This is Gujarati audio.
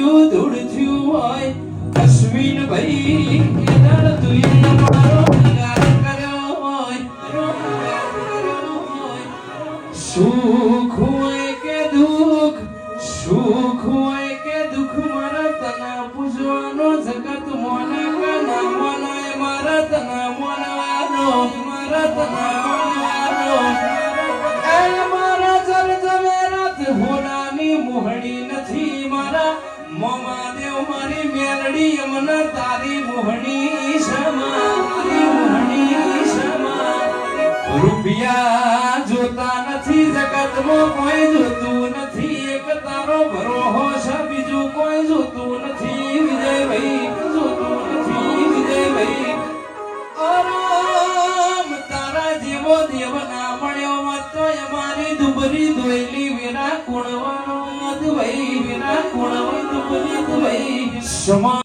થયું ધૂળ હોય કે દુઃખ સુખ હોય કે દુઃખ મારા પૂજવાનો જગત મોના કાના મોના મારા તના મારી મેલડી અમને તારી મોહણી સમા તારી મોહણી સમા. રૂપિયા જોતા નથી જગતમાં કોઈ, જોતું નથી એક તારો ભરોહો છે બીજું કોઈ, જોતું નથી વિજયભાઈ, જોતું નથી વિજયભાઈ. આરામ તારા જેવો દેવ ના મળ્યો મતો અમારી દુબરી દોયલી વિના કુણવાનો ભાઈ વિના કુણવા દુબરી દોઈ સમા